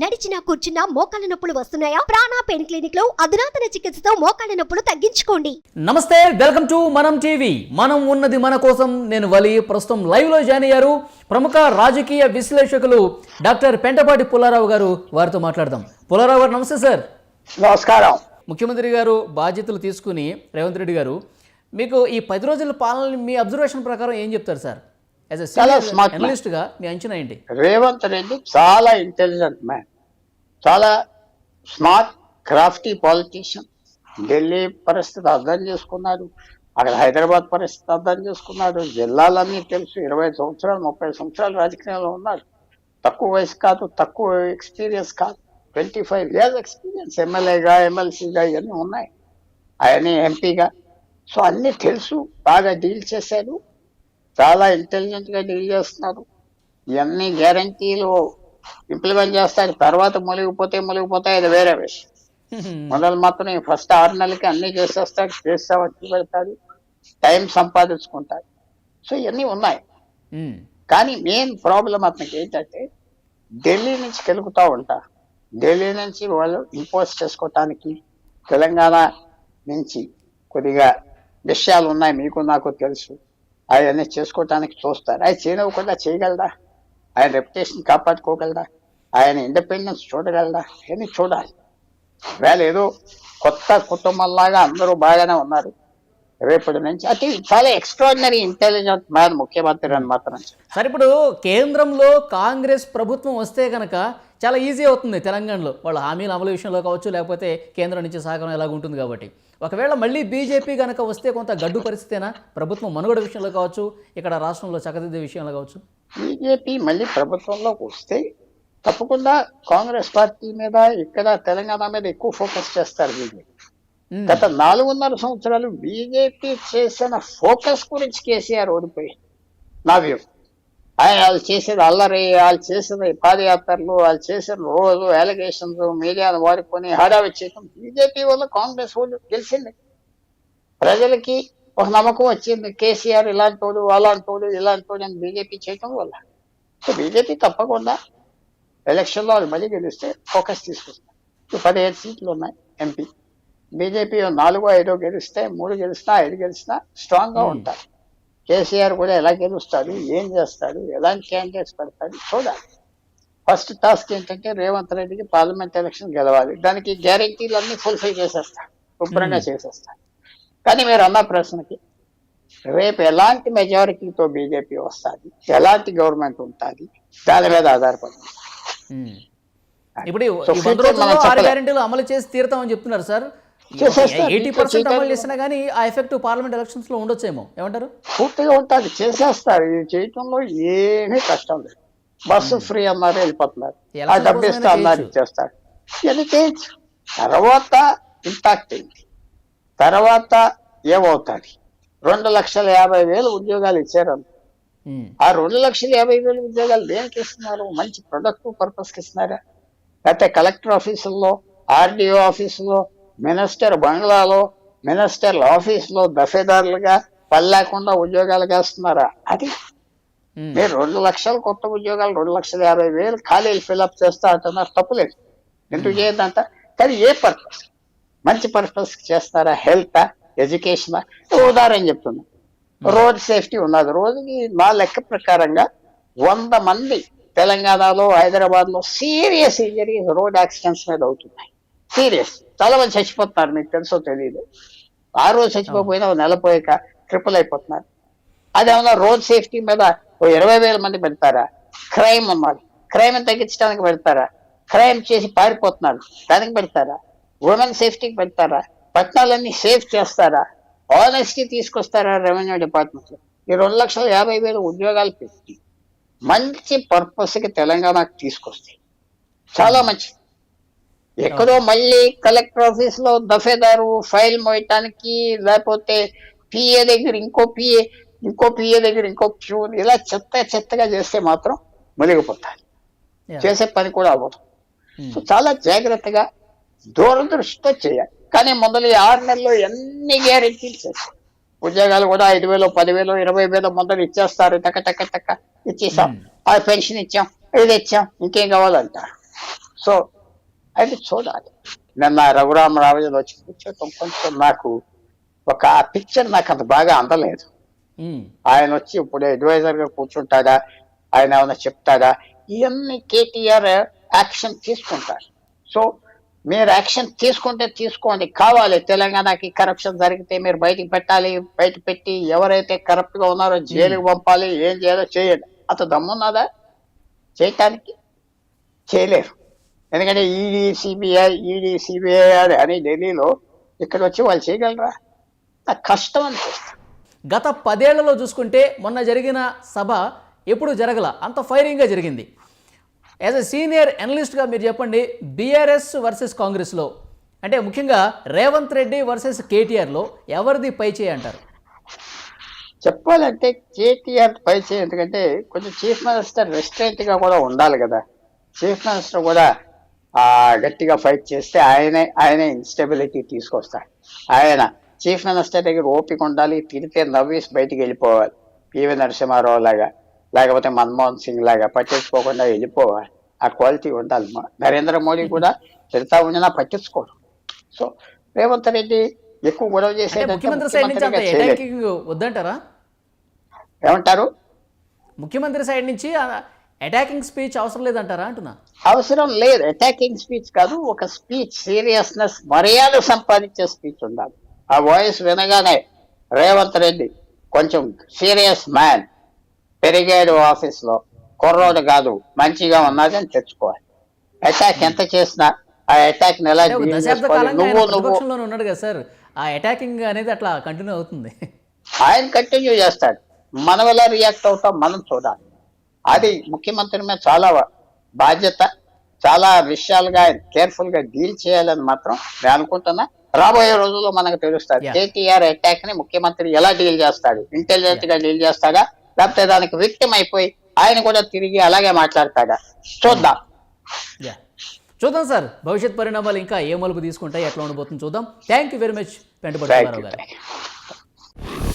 నడిచినా కూర్చున్నా మోకాళ్ళ నొప్పులు వస్తున్నాయా? ప్రాణా పెయిన్ క్లినిక్లో అధునాతన చికిత్సతో మోకాళ్ళ నొప్పులు తగ్గించుకోండి. నమస్తే వెల్కమ్ టు మనం టీవీ. మనం ఉన్నది మన కోసం. నేను వలి ప్రస్తుతం లైవ్లో జాయిన్ అయ్యారు ప్రముఖ రాజకీయ విశ్లేషకులు డాక్టర్ పెంటపాటి పుల్లారావు గారు. వారితో మాట్లాడదాం. పుల్లారావు గారు నమస్తే సార్. నమస్కారం. ముఖ్యమంత్రి గారు బాధ్యతలు తీసుకుని రేవంత్ రెడ్డి గారు మీకు ఈ పది రోజుల పాలన మీ అబ్జర్వేషన్ ప్రకారం ఏం చెప్తారు సార్? చాలా man. అనలిస్ట్గా మీ అంచనా ఏంటి? రేవంత్ రెడ్డి చాలా ఇంటెలిజెంట్ మ్యాన్ చాలా స్మార్ట్ క్రాఫ్టీ పాలిటీషియన్ ఢిల్లీ పరిస్థితి అర్థం చేసుకున్నాడు. అక్కడ హైదరాబాద్ పరిస్థితి అర్థం చేసుకున్నాడు. జిల్లాలన్నీ తెలుసు. ఇరవై సంవత్సరాలు ముప్పై సంవత్సరాలు రాజకీయాల్లో ఉన్నాడు తక్కువ వయసు కాదు తక్కువ ఎక్స్పీరియన్స్ కాదు. ట్వంటీ ఫైవ్ ఇయర్స్ ఎక్స్పీరియన్స్ ఎమ్మెల్యేగా ఎమ్మెల్సీగా ఇవన్నీ ఉన్నాయి. అవన్నీ ఎంపీగా సో అన్నీ తెలుసు. బాగా డీల్ చేశాడు చాలా ఇంటెలిజెంట్గా డీల్ చేస్తున్నారు. ఇవన్నీ గ్యారంటీలు ఇంప్లిమెంట్ చేస్తారు. తర్వాత మునిగిపోతే మునిగిపోతాయి అది వేరే విషయం. మొదలు మాత్రం ఫస్ట్ ఆరు నెలలకి అన్ని చేసేస్తాడు చేస్తా వచ్చి పెడతాడు టైం సంపాదించుకుంటాడు సో ఇవన్నీ ఉన్నాయి. మ్మ్. కానీ మెయిన్ ప్రాబ్లం అతనికి ఏంటంటే ఢిల్లీ నుంచి కెలుగుతూ ఉంటా. ఢిల్లీ నుంచి వాళ్ళు ఇంపోజ్ చేసుకోవటానికి తెలంగాణ నుంచి కొద్దిగా విషయాలు ఉన్నాయి మీకు నాకు తెలుసు. అవన్నీ చేసుకోవటానికి చూస్తారు. ఆయన చేయనివ్వకుండా చేయగలరా ఆయన రెప్యుటేషన్ కాపాడుకోగలరా ఆయన ఇండిపెండెన్స్ చూడగలరా అని చూడాలి. వేళ ఏదో కొత్త కుటుంబంలాగా అందరూ బాగానే ఉన్నారు. రేపటి నుంచి అది చాలా ఎక్స్ట్రాడినరీ ఇంటెలిజెంట్ మ్యాన్ ముఖ్యమంత్రి అని మాత్రం సరే ఇప్పుడు కేంద్రంలో కాంగ్రెస్ ప్రభుత్వం వస్తే కనుక చాలా ఈజీ అవుతుంది తెలంగాణలో. వాళ్ళ హామీల అమలు విషయంలో కావచ్చు లేకపోతే కేంద్రం నుంచి సహకారం ఎలాగ ఉంటుంది కాబట్టి. ఒకవేళ మళ్ళీ బీజేపీ కనుక వస్తే కొంత గడ్డు పరిస్థితేనా? ప్రభుత్వం మనుగడ విషయంలో కావచ్చు ఇక్కడ రాష్ట్రంలో చక్కదిద్దే విషయంలో కావచ్చు. బీజేపీ మళ్ళీ ప్రభుత్వంలోకి వస్తే తప్పకుండా కాంగ్రెస్ పార్టీ మీద ఇక్కడ తెలంగాణ మీద ఎక్కువ ఫోకస్ చేస్తారు బీజేపీ. గత నాలుగున్నర సంవత్సరాలు బీజేపీ చేసిన ఫోకస్ గురించి కేసీఆర్ ఓడిపోయి నా వ్యూ ఆయన వాళ్ళు చేసేది అల్లరి వాళ్ళు చేసిన పాదయాత్రలు వాళ్ళు చేసిన రోజు అలిగేషన్స్ మీడియాను వాడుకొని హడావి చేయడం బీజేపీ వల్ల కాంగ్రెస్ వాళ్ళు గెలిచింది. ప్రజలకి ఒక నమ్మకం వచ్చింది. కేసీఆర్ ఇలాంటి వాడు అలాంటి వాడు ఇలాంటి వాడు అని బీజేపీ చేయటం వల్ల. సో బీజేపీ తప్పకుండా ఎలక్షన్లో వాళ్ళు మళ్ళీ గెలిస్తే ఫోకస్ తీసుకొస్తారు పదిహేడు సీట్లు ఉన్నాయి ఎంపీ. బీజేపీ నాలుగో ఐదో గెలిస్తే మూడు గెలిచినా ఐదు గెలిచినా స్ట్రాంగ్గా ఉంటారు. కేసీఆర్ కూడా ఎలా గెలుస్తాడు ఏం చేస్తాడు ఎలాంటి క్యాండిడేట్స్ పెడతాడు చూడాలి. ఫస్ట్ టాస్క్ ఏంటంటే రేవంత్ రెడ్డికి పార్లమెంట్ ఎలక్షన్ గెలవాలి. దానికి గ్యారెంటీలు అన్ని ఫుల్ఫిల్ చేసేస్తాడు శుభ్రంగా చేసేస్తాడు. కానీ మీరు అన్న ప్రశ్నకి రేపు ఎలాంటి మెజారిటీతో బీజేపీ వస్తుంది ఎలాంటి గవర్నమెంట్ ఉంటుంది దాని మీద ఆధారపడి మ్మ్. ఇప్పుడు అమలు చేసి తీరుతామని చెప్తున్నారు సార్. ఎయిటీ పర్సెంట్ అమలు చేసినా కానీ ఆ ఎఫెక్ట్ పార్లమెంట్ ఎలక్షన్స్లో ఉండొచ్చేమో. ఏమంటారు? పూర్తిగా ఉంటుంది. చేసేస్తారు. ఇది చేయటంలో ఏమీ కష్టం లేదు. బస్సు ఫ్రీ అన్నారు వెళ్ళిపోతున్నారు. ఆ ఎలక్షన్ డబ్బు కోసమైనా ఇస్తా అన్నారు. ఇచ్చేస్తారు. ఇది చేయొచ్చు. తర్వాత ఇంపాక్ట్ ఏంటి? తర్వాత ఏమవుతుంది? రెండు లక్షల యాభై వేలు ఉద్యోగాలు ఇచ్చారు. ఆ రెండు లక్షల యాభై వేలు ఉద్యోగాలు దేనికి ఇస్తున్నారు? మంచి ప్రొడక్టివ్ పర్పస్కి ఇస్తున్నారా? లేకపోతే కలెక్టర్ ఆఫీసుల్లో ఆర్డీఓ ఆఫీసులో మినిస్టర్ బంగ్లాలో మినిస్టర్ల ఆఫీసులో దఫేదారులుగా పని లేకుండా ఉద్యోగాలు వేస్తున్నారా అది. మీరు రెండు లక్షల కొత్త ఉద్యోగాలు రెండు లక్షల యాభై వేలు ఖాళీలు ఫిల్అప్ చేస్తా అంటున్నారు తప్పులేదు. ఎందుకు చేయదంట కానీ ఏ పర్పస్? మంచి పర్పస్ చేస్తారా? Health education? ఉదాహరణ చెప్తున్నా. రోడ్ సేఫ్టీ ఉన్నది. రోజుకి మా లెక్క ప్రకారంగా వంద మంది తెలంగాణలో హైదరాబాద్లో సీరియస్ ఇంజరీస్ రోడ్ యాక్సిడెంట్స్ మీద అవుతున్నాయి. సీరియస్. చాలా మంది చచ్చిపోతున్నారు మీకు తెలుసో తెలియదు ఆ రోజు చచ్చిపోకపోయినా నెలపోయాక నెల పోయాక ట్రిపుల్ అయిపోతున్నారు. అదేమన్నా రోడ్ సేఫ్టీ మీద ఓ ఇరవై వేల మంది పెడతారా? క్రైమ్ అమ్మాలి. క్రైమ్ తగ్గించడానికి పెడతారా? క్రైమ్ చేసి పారిపోతున్నారు. దానికి పెడతారా? ఉమెన్ సేఫ్టీకి పెడతారా? పట్టణాలన్నీ సేఫ్ చేస్తారా? ఆనెస్టీ తీసుకొస్తారా రెవెన్యూ డిపార్ట్మెంట్ ఈ రెండు లక్షల యాభై వేల ఉద్యోగాలు పెట్టి మంచి పర్పస్కి తెలంగాణకు తీసుకొస్తాయి. చాలా మంచి ఎక్కడో మళ్ళీ కలెక్టర్ ఆఫీస్లో దఫేదారు ఫైల్ మోయటానికి లేకపోతే పిఏ దగ్గర ఇంకో పిఏ ఇంకో పిఏ దగ్గర ఇంకో ప్యూన్ ఇలా చెత్త చెత్తగా చేస్తే మాత్రం మునిగిపోతారు Yeah. చేసే పని కూడా అవ్వదు. సో చాలా జాగ్రత్తగా దూరదృష్టితో చేయాలి. కానీ మొదలు ఆరు నెలల్లో ఎన్ని గ్యారెంటీలు చేశారు? ఉద్యోగాలు కూడా ఐదు వేలు పదివేలు ఇరవై వేలు మొదలు ఇచ్చేస్తారు. టక టక టక. ఇచ్చేసాం. ఆ పెన్షన్ ఇచ్చాం. ఇది ఇచ్చాం. ఇంకేం కావాలంటారు? సో అది చూడాలి. నిన్న రఘురామరావు వచ్చి కూర్చోటం కొంచెం నాకు ఒక పిక్చర్ నాకు అంత బాగా అందలేదు. ఆయన వచ్చి ఇప్పుడు అడ్వైజర్గా కూర్చుంటాడా? ఆయన ఏమైనా చెప్తాడా? ఇవన్నీ కేటీఆర్ యాక్షన్ తీసుకుంటారు సో మీరు యాక్షన్ తీసుకుంటే తీసుకోండి. కావాలి. తెలంగాణకి కరప్షన్ జరిగితే మీరు బయటికి పెట్టాలి. బయట పెట్టి ఎవరైతే కరప్ట్గా ఉన్నారో జైలుకి పంపాలి ఏం చేయాలో చేయండి. అంత దమ్మున్నదా చేయటానికి? చేయలేరు. ఎందుకంటే ఈడీ సిబిఐ ఈడీ సిబిఐ అని అని ఢిల్లీలో ఇక్కడ వచ్చి వాళ్ళు చేయగలరా? కష్టం అనిపిస్తుంది గత పదేళ్ళలో చూసుకుంటే మొన్న జరిగిన సభ ఎప్పుడు జరగల అంత ఫైరింగ్గా జరిగింది. యాజ్ ఎ సీనియర్ అనలిస్ట్గా మీరు చెప్పండి బీఆర్ఎస్ వర్సెస్ కాంగ్రెస్లో అంటే ముఖ్యంగా రేవంత్ రెడ్డి వర్సెస్ కేటీఆర్లో ఎవరిది పై చేయి అంటారు? చెప్పాలంటే కేటీఆర్ పై చేయి ఎందుకంటే కొంచెం చీఫ్ మినిస్టర్ రెస్టారెంట్గా కూడా ఉండాలి కదా. చీఫ్ మినిస్టర్ కూడా గట్టిగా ఫైట్ చేస్తే ఆయనే ఆయనే ఇన్స్టెబిలిటీ తీసుకొస్తాడు. ఆయన చీఫ్ మినిస్టర్ దగ్గర ఓపిక ఉండాలి తిరిగితే నవ్వేసి బయటికి వెళ్ళిపోవాలి. పివి నరసింహారావు లాగా లేకపోతే మన్మోహన్ సింగ్ లాగా పట్టించుకోకుండా వెళ్ళిపోవాలి. ఆ క్వాలిటీ ఉండాలి. నరేంద్ర మోడీ కూడా తిడతా ఉండినా పట్టించుకోడు. సో రేవంత్ రెడ్డి ఎక్కువ గొడవ. అటాకింగ్ వద్దంటారా? ఏమంటారు? ముఖ్యమంత్రి సైడ్ నుంచి అటాకింగ్ స్పీచ్ అవసరం లేదంటారా అంటున్నా? అవసరం లేదు. అటాకింగ్ స్పీచ్ కాదు ఒక స్పీచ్ సీరియస్నెస్ మర్యాద సంపాదించే స్పీచ్ ఉండాలి. ఆ వాయిస్ వినగానే రేవంత్ రెడ్డి కొంచెం సీరియస్ మ్యాన్ పెరిగాడు ఆఫీస్లో. కుర్రోడు కాదు మంచిగా ఉన్నదని తెచ్చుకోవాలి. అటాక్ ఎంత చేసినా ఆ అటాక్ ఎలా నువ్వు నువ్వు. ప్రతిపక్షంలోనే ఉన్నాడు కదా సార్. ఆ అటాకింగ్ అనేది అట్లా కంటిన్యూ అవుతుంది. ఆయన కంటిన్యూ చేస్తాడు. మనం ఎలా రియాక్ట్ అవుతాం మనం చూడాలి. అది ముఖ్యమంత్రి మీద చాలా బాధ్యత చాలా విషయాలుగా కేర్ఫుల్గా డీల్ చేయాలని మాత్రం నేను అనుకుంటున్నా. రాబోయే రోజుల్లో మనకు తెలుస్తుంది. కేటీఆర్ అటాక్ని ముఖ్యమంత్రి ఎలా డీల్ చేస్తాడు? ఇంటెలిజెంట్గా డీల్ చేస్తాడా? లేకపోతే దానికి విక్టిమ్ అయిపోయి ఆయన కూడా తిరిగి అలాగే మాట్లాడతాడా? చూద్దాం. చూద్దాం సార్. భవిష్యత్ పరిణామాలు ఇంకా ఏ మలుపు తీసుకుంటాయి ఎట్లా ఉండబోతుంది చూద్దాం. థ్యాంక్ యూ వెరీ మచ్ గారు. యూ